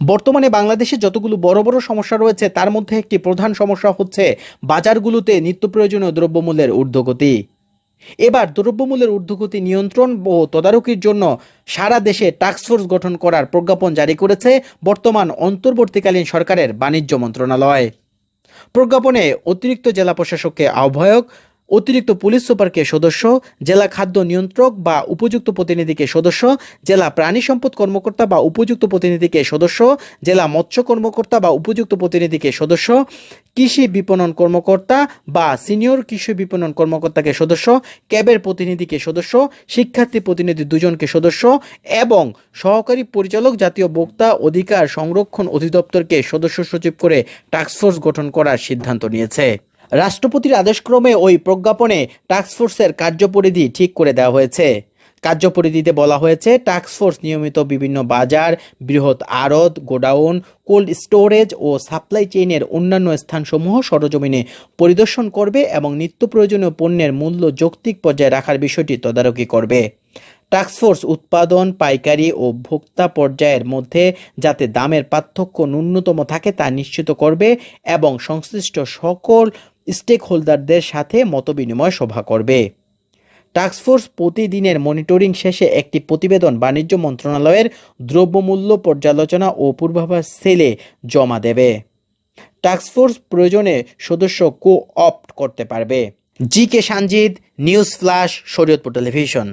বর্তমানে বাংলাদেশে যতগুলো বড় বড় সমস্যা রয়েছে, তার মধ্যে একটি প্রধান সমস্যা হচ্ছে বাজারগুলোতে নিত্য প্রয়োজনীয় দ্রব্যমূল্যের ঊর্ধ্বগতি। এবার দ্রব্যমূল্যের ঊর্ধ্বগতি নিয়ন্ত্রণ ও তদারকির জন্য সারা দেশে টাস্কফোর্স গঠন করার প্রজ্ঞাপন জারি করেছে বর্তমান অন্তর্বর্তীকালীন সরকারের বাণিজ্য মন্ত্রণালয়। প্রজ্ঞাপনে অতিরিক্ত জেলা প্রশাসককে আহ্বায়ক অতিরিক্ত পুলিশ সুপারকে সদস্য, জেলা খাদ্য নিয়ন্ত্রক বা উপযুক্ত প্রতিনিধিকে সদস্য, জেলা প্রাণী সম্পদ কর্মকর্তা বা উপযুক্ত প্রতিনিধিকে সদস্য, জেলা মৎস্য কর্মকর্তা বা উপযুক্ত প্রতিনিধিকে সদস্য, কৃষি বিপণন কর্মকর্তা বা সিনিয়র কৃষি বিপণন কর্মকর্তাকে সদস্য, ক্যাবের প্রতিনিধিকে সদস্য, শিক্ষার্থী প্রতিনিধি দুজনকে সদস্য এবং সহকারী পরিচালক জাতীয় ভোক্তা অধিকার সংরক্ষণ অধিদপ্তরকে সদস্য সচিব করে টাস্কফোর্স গঠন করার সিদ্ধান্ত নিয়েছে। রাষ্ট্রপতির আদেশক্রমে ওই প্রজ্ঞাপনে টাস্কফোর্সের কার্যপরিধি ঠিক করে দেওয়া হয়েছে। কার্যপরিধিতে বলা হয়েছে টাস্কফোর্স নিয়মিত বিভিন্ন বাজার, বৃহৎ আড়ত, গোডাউন কোল্ড স্টোরেজ ও সাপ্লাই চেইনের অন্যান্য স্থানসমূহ সরজমিনে পরিদর্শন করবে এবং নিত্য প্রয়োজনীয় পণ্যের মূল্য যৌক্তিক পর্যায়ে রাখার বিষয়টি তদারকি করবে। টাস্কফোর্স উৎপাদন, পাইকারি ও ভোক্তা পর্যায়ের মধ্যে যাতে দামের পার্থক্য ন্যূনতম থাকে তা নিশ্চিত করবে এবং সংশ্লিষ্ট সকল স্টেক হোল্ডারদের সাথে মতবিনিময় সভা করবে। টাস্কফোর্স প্রতিদিনের মনিটরিং শেষে একটি প্রতিবেদন বাণিজ্য মন্ত্রণালয়ের দ্রব্যমূল্য পর্যালোচনা ও পূর্বাভাস সেলে জমা দেবে। টাস্কফোর্স প্রয়োজনে সদস্য কো অপ্ট করতে পারবে। G K Sanjid news flash Shariatpur television